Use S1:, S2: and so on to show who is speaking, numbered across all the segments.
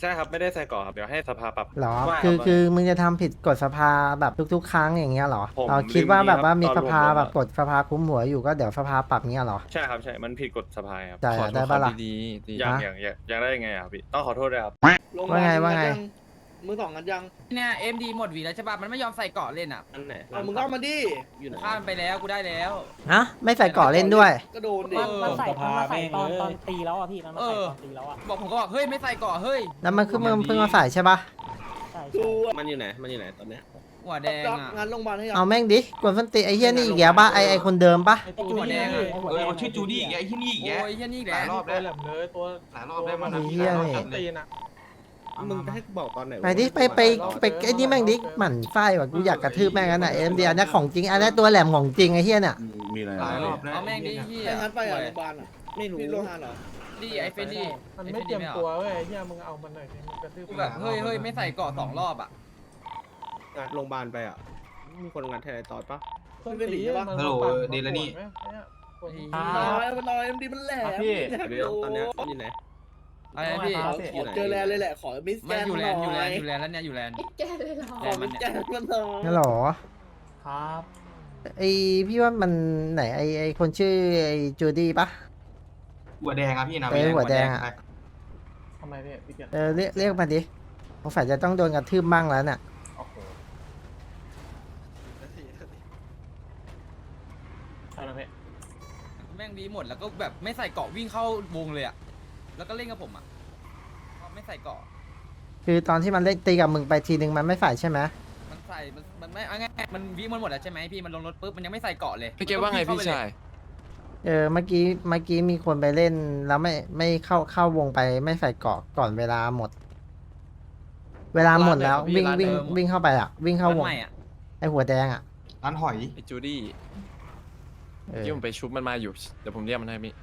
S1: ใช่ครับไม่ได้ใส่ก่อครับเดี๋ยวให้สภาปรับ
S2: เหรอ
S1: ว่า
S2: คือ
S1: รับ
S2: คือมึงจะทำผิดกฎสภาแบบทุก ๆ ครั้งอย่างเงี้ยเหรอ
S1: ผม
S2: เราคิดว่าแบบว่ามี
S1: ลืม
S2: ส
S1: ดีครับ
S2: ภา
S1: ตอนรวม
S2: แบบ
S1: อะ
S2: กฎสภาคุ้มหัวอยู่ก็เดี๋ยวสภาปรับเงี้ยเหรอ
S1: ใช่ครับใช่มันผิดกฎสภาครับ
S2: ได้
S3: ขอ
S2: อะ
S3: โท
S2: ได้
S3: ษ
S2: ปะ
S3: เขา
S2: ล่ะ
S3: ดีๆดี
S1: อย่าง
S2: ฮะ
S1: อย่างอย่างอย่างได้ยังไงอะครับพี่ต้องขอโทษด้วยครับ
S2: ว่าไงว่าไง
S4: มึงสองกันยัง
S5: เนี่ยเอ็มดีหมดหวีแล้วใช่ป่ะมันไม่ยอมใส่เกาะเล่นอะ
S1: อันไหน
S4: เอามึงก็เอามาดิ
S1: อยู่ไหน
S5: ข้ามไปแล้วกูได้แล้ว
S2: ฮะไม่ใส่เกาะเล่นด้วย
S4: ก็โดนดิ
S5: เอ
S6: มัน
S5: อ
S6: มันใส่
S7: สภา
S6: มันมาใส่ตอน
S7: แม่งเลย
S6: ตอนตีแล้วอะพี่มันมา
S5: เอ
S6: ใส่
S5: อ
S6: ตอนตีแล้วอะ
S5: บอกผมก็บอกเฮ้ยไม่ใส่เกาะเฮ้ย
S2: แล้วมันคือมึงเพิ่งมาใส่ใช่ปะ
S6: ใช่
S4: ดู
S6: ใช่
S1: มันอยู่ไหน มันอยู่ไหนตอนเนี้ย
S5: หัวแดง
S4: รับ
S5: อะ
S4: งานโรงพยาบาลให้ยัง
S2: เอาแม่งดิกวนส้นตีนไอ้เหี้ยนี่อีกแล้วปะไอ้ไอ้คนเดิมปะ
S6: ไอ้ตัว
S5: หัวแดงอะ
S6: ไหัว
S7: เอ
S6: แด
S7: องชื่อจูดี้อีกไอ้ที่นี่อีก
S5: โอ้
S7: แก
S5: ยแค่นี้แห
S7: ห
S5: ละ
S7: ลายรอบ
S8: ตัว
S7: แล้ว
S8: แหลมเลยตัว
S7: หลายรอบแล้วมัน
S2: ไอ้เหี้ยนี่
S8: ตีนอะ
S1: มึงจะให้บอกตอนไหน
S2: ไปดิไปไปไปไอ้นี่แม่งดิหมั่นไส้ว่ะกูอยากกระทืบแม่งกันน่ะเอ็มดีอันนี้ของจริงอันนี้ตัวแหลมของจริงไอ้เหี้ยเนี่ย
S9: มีอะไร
S7: หลายรอบแล้ว
S5: เอาแม่งดิที่
S4: ใครงานไปอะโรงพยาบาลอะ
S1: ไม่รู้
S4: พี่โรงพยาบาลเหรอ
S5: ดิไอเฟนดี้
S8: มันไม่เตรียมตัวเว้ยเฮียมึงเอามันหน่อยดิมึงกระทืบ
S5: กูแบบเฮ้ยเฮ้ยไม่ใส่เกาะสองรอบอะ
S1: งานโรงพยาบาลไปอะมีคนงานแทนไอ้ตอดปะ
S8: ต้นตีมัน
S7: ฮัลโหล
S8: ปั่
S7: เดลนี่
S8: ไหมเนี่ยปวด
S4: น้อยมันน้อยมันดีมันแหลม
S1: พี่
S4: อยาก
S1: เดี๋ยว
S4: ดู
S1: ตอนเนี้ยอยู่ไหน
S5: อะไรนะพี่
S4: ขอขอเจอแลนด์เลยแหละ ขอมิสแก
S5: มัน
S4: น
S5: อยู่
S4: มา
S5: แล
S4: ห
S5: นด์อยู่แล
S4: น่อนย
S5: ด์อยู่แลนด์แล้วเนี่ยอยู่แลนด์
S10: แกเลยเหรอ
S4: ขอมิสแกนมาหน่อย
S2: ฮัลโหล
S8: ครับ
S2: ไอพี่ว่ามันไหนไอไอคนชื่อไอจูดี้ปะ
S7: หัวแดงอะพี่นะ
S2: เออหัวแดงอะ
S8: ทำไมพี่พี่เกียรติ
S2: เออเรียกเรียกมาดิสงสัยจะต้องโดนกระทืบบ้างแล้วน่ะ
S8: โอ้โหอะไรพี่
S5: แม่งดีหมดแล้วก็แบบไม่ใส่เกาะวิ่งเข้าวงเลยอะ แล้วก็เล่นกับผมอะไม่ใส่เกาะ
S2: คือตอนที่มันเล่นตีกับมึงไปทีนึงมันไม่ฝ่ายใช่ไหม
S5: มันใส่มันมันไม่เอาง่ายๆมันวิ่งมันหมดแล้วใช่ไหมพี่มันลงรถปุ๊บมันยังไม่ใส่เกาะเลย
S3: พี่เกดว่าไงพี่ชาย
S2: เออเมื่อกี้เมื่อกี้มีคนไปเล่นแล้วไม่ไม่เข้าเข้าวงไปไม่ใส่เกาะก่อนเวลาหมด เวลาหมดแล้ววิ่งวิ่งวิ่งเข้าไปอะ วิ่งเข้าวง
S5: ใหม่อะ
S2: ไอหัวแดงอะ
S7: ร้านหอย
S3: ไอจูดี้
S2: เออ
S3: ที่ผมไปชุบมันมาอยู่เดี๋ยวผมเรียกมันให้พี่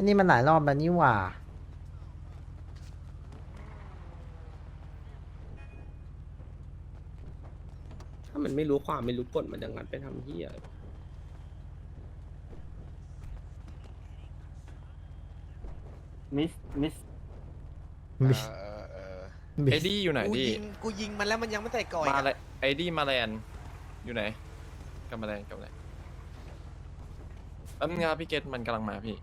S2: อันนี้มันหลายรอบแล้วนี่หว่า
S1: ถ้ามันไม่รู้ความไม่รู้กฎมันยังงั้นไปทำเหี้ยอะไร
S8: มิส มิส
S2: มิสมิ
S3: ไอ
S2: ส
S3: ดี้อยู่ไหน
S10: กู
S3: ดี
S10: ยิงกูยิงมันแล้วมันยังไม่ใส่ก่อย
S3: มาเลยไอดี้มาแลนด์อยู่ไหนกำมาแลนด์กำมาแลนด์แป๊บนึงครับพี่เกตมันกำลังมาพี่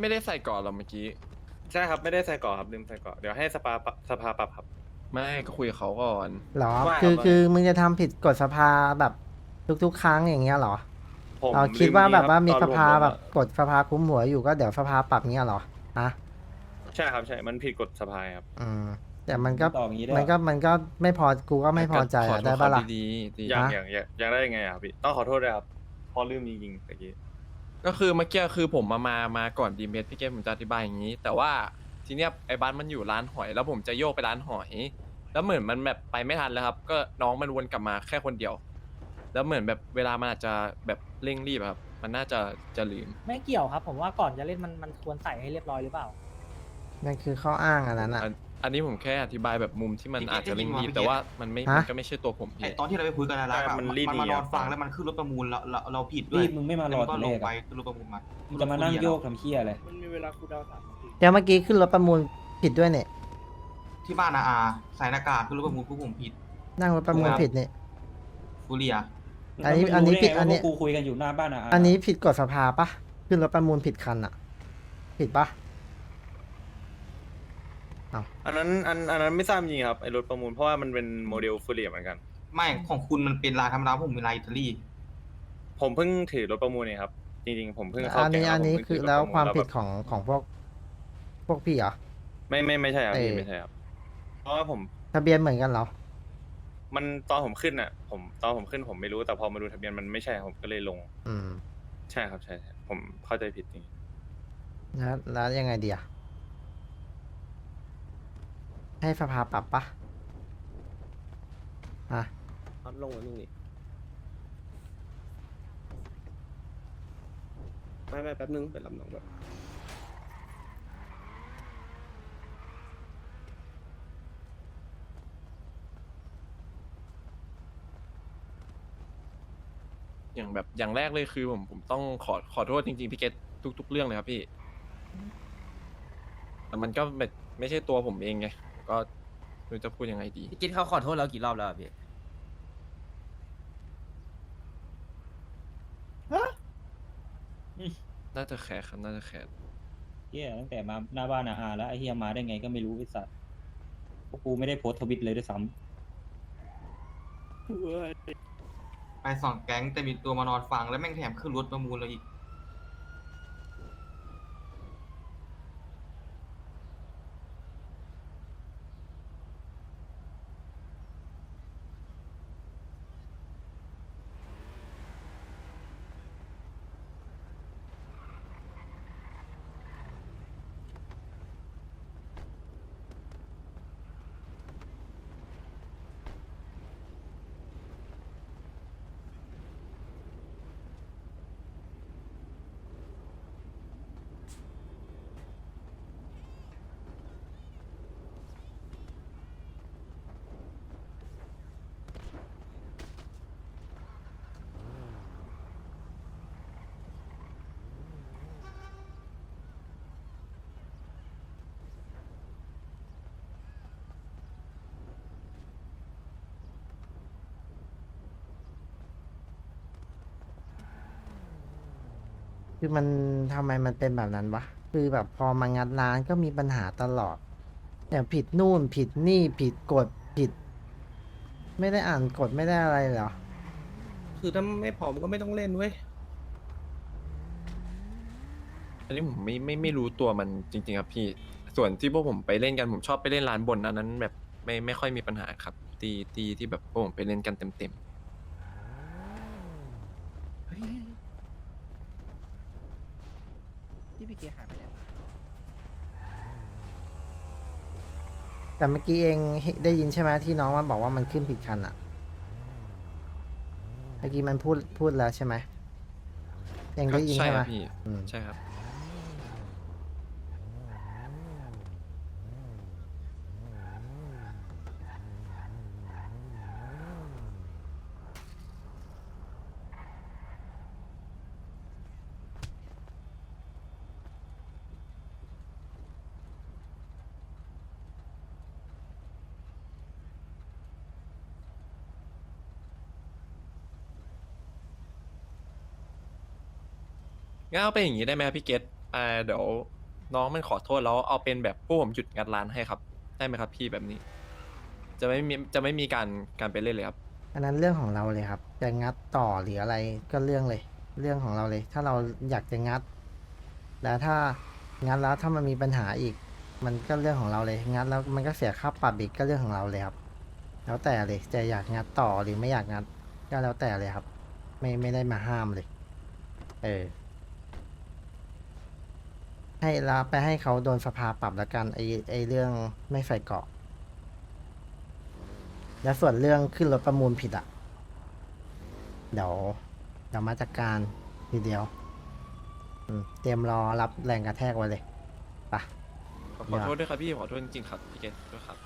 S3: ไม่ได้ใส่ก่อนหรอเมื่อกี้
S1: ใช่ครับไม่ได้ใส่ก่อครับลืมใส่ก่อเดี๋ยวให้สภาปรับสภาปรับครับ
S3: ไม่ก็คุยกับเขาก่อน
S2: เหรอ
S1: ว่า
S2: คือ
S1: ว่า
S2: คือมึงจะทำผิดกฎสภาแบบทุกๆ ครั้งอย่างเงี้ยเหรอ
S1: ผม
S2: เราคิดว่าแบบว่ามี
S1: ลื
S2: ส
S1: ดี
S2: ภา
S1: ครับตอนรวม
S2: แบบกฎสภาคุ้มหัวอยู่ก็เดี๋ยวสภาปรับเงี้ยเหรอฮะ
S1: ใช่ครับใช่มันผิดกฎสภาครับ
S2: อืม แต่มันก็
S7: ต่ออย่างนี้ด้วย
S2: มันก็มันก็ไม่พอกูก็ไม่พอใจ
S3: ข
S2: อะ
S3: โทษ
S2: ได้ปะล่ะ
S3: เขาดีๆดี
S1: อย่าง
S2: ฮะ
S1: อย่างอย่างอย่างได้ยังไงอะครับพี่ต้องขอโทษด้วยครับเพอลืมจริงๆตะกี้
S3: ก็คือเมื่อกี้คือผมมามามาก่อนดีเมทพี่เกตผมจะอธิบายอย่างนี้ แต่ว่าทีเนี้ยไอ้บ้านมันอยู่ร้านหอย แล้วผมจะโยกไปร้านหอย แล้วเหมือนมันแบบไปไม่ทันแล้วครับ ก็น้องมันวนกลับมาแค่คนเดียว แล้วเหมือนแบบเวลามันอาจจะแบบเร่งรีบอะครับ มันน่าจะจะลืม
S6: ไม่เกี่ยวครับ ผมว่าก่อนจะเล่นมันมันควรใส่ให้เรียบร้อยหรือเปล่า
S2: นั่นคือข้ออ้างอันนั้นอะ
S3: อัน อันนี้ผมแค่อธิบายแบบมุมที่มัน
S7: พี่เกต
S3: อาจจะเร่งรีบ
S7: พี่เกต
S3: แต่ว่ามันไม่
S2: ฮะ
S3: มันก็ไม่ใช่ตัวผม
S7: ไอ
S3: พี่
S7: ตอนที่เราไปคุยกันนะรักอะ
S1: มันรีด
S7: มันมาน
S1: หนี
S7: อ
S1: อะ
S7: นฟังแล้วมันขึ้นรถประมูลเราเราเราผิดด้วย
S9: รีบมึงไม่มารอ
S7: แล้วก็
S9: แต่
S7: ล
S9: แร
S7: ง
S9: ก
S7: ไป
S9: อะ
S7: ขึ้นรถประมูลมา
S9: มึงจะมานั่งโยกทำเคี้ยอะไร
S4: มันมีเวลาคูลดาวน์สามนาที
S2: แต่เมื่อกี้ขึ้นรถประมูลผิดด้วยเนี่ย
S7: ที่บ้านอาอาใส่หน้ากากขึ้นรถประมูลพวกผมผิด
S2: นั่งรถประมูลผิดเนี่ย
S7: ฟูเรีย
S2: อันนี้
S9: แล้วมึง
S2: อันนี้
S9: รู้
S2: ผิด
S9: ไง
S2: อันนี้
S9: ว่าพวกกูคุยกันอยู่หน้าบ้านอะ
S2: อันนี้ผิดกฎสภาปะขึ้นรถประมูลผิดคันอะผิดปะ
S1: อันนั้นอันอันนั้นไม่ทราบจริงครับไอรถประมูลเพราะว่ามันเป็นโมเดลฟูเรียเหมือนกัน
S7: ไม่ของคุณมันเป็นลายธรรมดาผมเป็นลายอิตาลี
S1: ผมเพิ่งถือรถประมูลเนี่ยครับ จริงๆผมเพิ่งเข้า
S2: อัน
S1: แก๊ง
S2: นี้
S1: แล้ว
S2: อันนี้
S1: ผมเพิ่ง
S2: คือ
S1: ถืรถ
S2: แล้ว
S1: ประ
S2: ความ
S1: แล้ว
S2: ผิ
S1: แบ
S2: ด
S1: บ
S2: ของของพวก พวกพี่เหรอ
S1: ไม่ไม่ไม่ใช่ครับ
S2: เอ่อ
S1: พี่ไม่ใช่ครับเพราะว่าผม
S2: ทะเบียนเหมือนกันเหรอ
S1: มันตอนผมขึ้นอะ ผมตอนผมขึ้นผมไม่รู้แต่พอมาดูทะเบียนมันไม่ใช่ผมก็เลยลง
S2: อืม
S1: ใช่ครับใช่ใช่ผมเข้าใจผิดจริง
S2: แล้วแล้วยังไงดีอะ ให้สภาปรับปะอะ
S4: ลงมาตรงนี้ไม่ไม่แป๊บนึงเป็นลำน้องแบบ
S3: อย่างแบบอย่างแรกเลยคือผมผมต้องขอขอโทษจริงๆพี่เกตทุก ๆ เรื่องเลยครับพี่แต่มันก็ไม่ไม่ใช่ตัวผมเองไง ก็ไม่รู้จะพูดยังไงดี
S5: พี่กิ๊ดเขาขอโทษเรากี่รอบแล้วอะพี่
S3: น่าจะแคร์ครับน่าจะแคร์
S9: เฮียตั้งแต่มาหน้าบ้านอาอาแล้วไอ้เฮียมาได้ไงก็ไม่รู้ไอ้สัตว์พวกกูไม่ได้โพสต์ทวิตเลยด้วยซ้
S7: ไปสองแก๊งแต่มีตัวมานอนฟังแล้วแม่งแถมขึ้นรถประมูลเราอีก
S2: คือมันทำไมมันเป็นแบบนั้นวะ คือแบบพอมางัดร้านก็มีปัญหาตลอดอย่างผิดนู่นผิดนี่ผิดกฎผิด ไม่ได้อ่านกฎไม่ได้อะไรเหรอ
S4: คือถ้าไม่พร้อมก็ไม่ต้องเล่นเว้ย
S3: อันนี้ผมไม่ไม่ไม่รู้ตัวมันจริง ๆ ครับพี่ ส่วนที่พวกผมไปเล่นกันผมชอบไปเล่นร้านบนอันนั้นแบบไม่ไม่ค่อยมีปัญหาครับ ตีตีที่แบบพวกผมไปเล่นกันเต็ม
S10: ที่ พี่เกียร์หายไปแล้ว
S2: แต่เมื่อกี้เองเห็นได้ยินใช่ไหมที่น้องมันบอกว่ามันขึ้นผิดคันอะเมื่อกี้มันพูดพูดแล้วใช่ไหมเอง
S3: ๆ
S2: ได้ยิน
S3: ใช่
S2: ใช่
S3: ค
S2: ไหม
S3: รับพี่
S2: อืม
S3: ใช่ครับ งั้นเอาเป็นอย่างนี้ได้ไหมครับพี่เกตอ่าเดี๋ยวน้องมันขอโทษแล้วเอาเป็นแบบพวกผมหยุดงัดร้านให้ครับ ได้ไหมครับพี่แบบนี้ จะไม่มีจะไม่มีการการไปเล่นเลยครับ
S2: อันนั้นเรื่องของเราเลยครับจะงัดต่อหรืออะไรก็เรื่องเลย เรื่องของเราเลย ถ้าเราอยากจะงัด แล้วถ้างัดแล้วถ้ามันมีปัญหาอีก มันก็เรื่องของเราเลยงัดแล้วมันก็เสียค่าปรับอีกก็เรื่องของเราเลยครับ แล้วแต่เลยจะอยากงัดต่อหรือไม่อยากงัดก็แล้วแต่เลยครับ ไม่ไม่ได้มาห้ามเลย เออ ให้ลาไปให้เขาโดนสภาปรับแล้วกันไอไอเรื่องไม่ใส่เกราะ แล้วส่วนเรื่องขึ้นรถประมูลผิดอะเดี๋ยวเดี๋ยวมาจัดการทีเดียวอืมเตรียมรอรับแรงกระแทกไว้เลยไปะ
S3: ขอขอโทษด้วยครับพี่ ขอโทษจริงๆครับพี่เกตด้วยครับ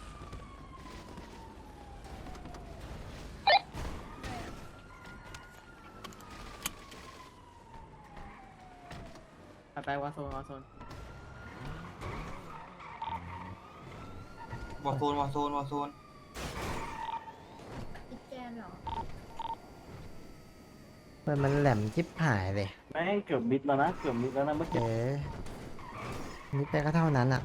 S8: ไปวาโซนวาโซน
S7: วอร์โซนวอร์โซนวอร์โซน
S11: พี่แกนเหรอ
S2: มันมันแหลมทิพหายเลย
S8: แม่งเกือบมิดแล้วนะเกือบมิดแล้วนะเมื่อกี้
S2: เอ๊ะนี่ไปก็เท่านั้นอะ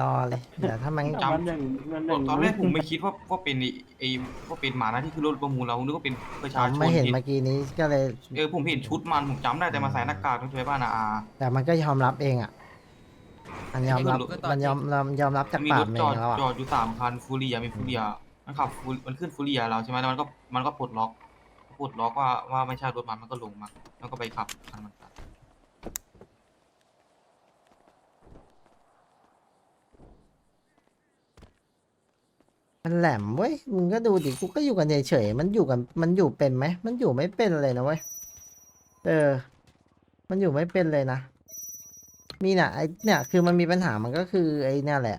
S2: รอเลย เดี๋ยวถ้ามัน
S7: จำ
S8: มันอย่างมันอย่าง
S7: ตอนแรกผมไม่คิดว่าว่าเป็นไอ้ไอ้ว่าเป็นหมานะที่คือรถประมูลเรานึกว่าเป็นประชาชน
S2: ไม่เห็น
S7: ผิด
S2: เมื่อกี้นี้ก็เลย
S7: เออผมเห็นชุดมันผมจำได้แต่มาใส่หน้ากากต้องช่วยบ้านอาอา
S2: แต่มันก็ยอมรับเองอะ มันยอมรับมันยอมยอมยอมรับจาก
S7: มีา
S2: ร
S7: ถจ
S2: เองดแล้วอะ
S7: จอดอยู่สามคันฟูเรียามีฟูเรียามันขับฟูลมันขึ้นฟูเรียาเราใช่ไหมแล้วมันก็มันก็ปลดล็อกปลดล็อกว่าว่าไม่ใช่รถมันมันก็ลงมาแล้วก็ไปขับคันมันไป
S2: มันแหลมเว้ยมึงก็ดูดิกูก็อยู่กันเฉยๆมันอยู่กันมันอยู่เป็นไหมมันอยู่ไม่เป็นเลยนะเว้ยเออ มันอยู่ไม่เป็นเลยนะ มีน่ะไอเนี่ยคือมันมีปัญหามันก็คือไอเนี่ยแหละ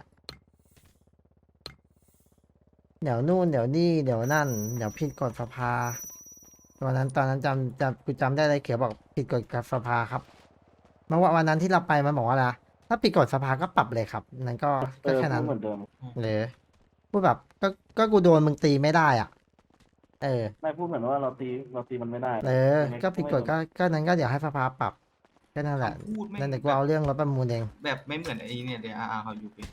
S2: เดี๋ยวนู่นเดี๋ยวนี่เดี๋ยวนั่น เดี๋ยวผิดกฎสภาตอนนั้นตอนนั้นจำจำกูจำได้เลยเขียวบอกผิดกฎสภาครับเมื่อวานวันนั้นที่เราไปมันบอกว่าอะไรนะถ้าผิดกฎสภาก็ปรับเลยครับ นั่นก็
S8: เอ
S2: ก็
S8: อ
S2: แค่
S8: พู
S2: นั้
S8: ด
S2: น
S8: เหมือนเดิม
S2: เลยพูดแบบก็ก็กูโดนมึงตีไม่ได้อะ เออ
S8: ไม่พูดเหมือนว่าเราตีเราตีมันไม่ได้
S2: เออ
S8: ยังไง
S2: ก็ผิดกฎ
S8: ไม่โก็
S2: ก็นั้นก็เดี๋ยวให้สภาปรับ แค่นั้นแหละ
S7: คำพูดไม่
S2: นั่นเดี๋ยวกูเอาเรื่องรถประมูลเอง
S7: แบบไม่เหมือนไอ้เนี่ยเดี๋ยวอาเขาอยู่เป็น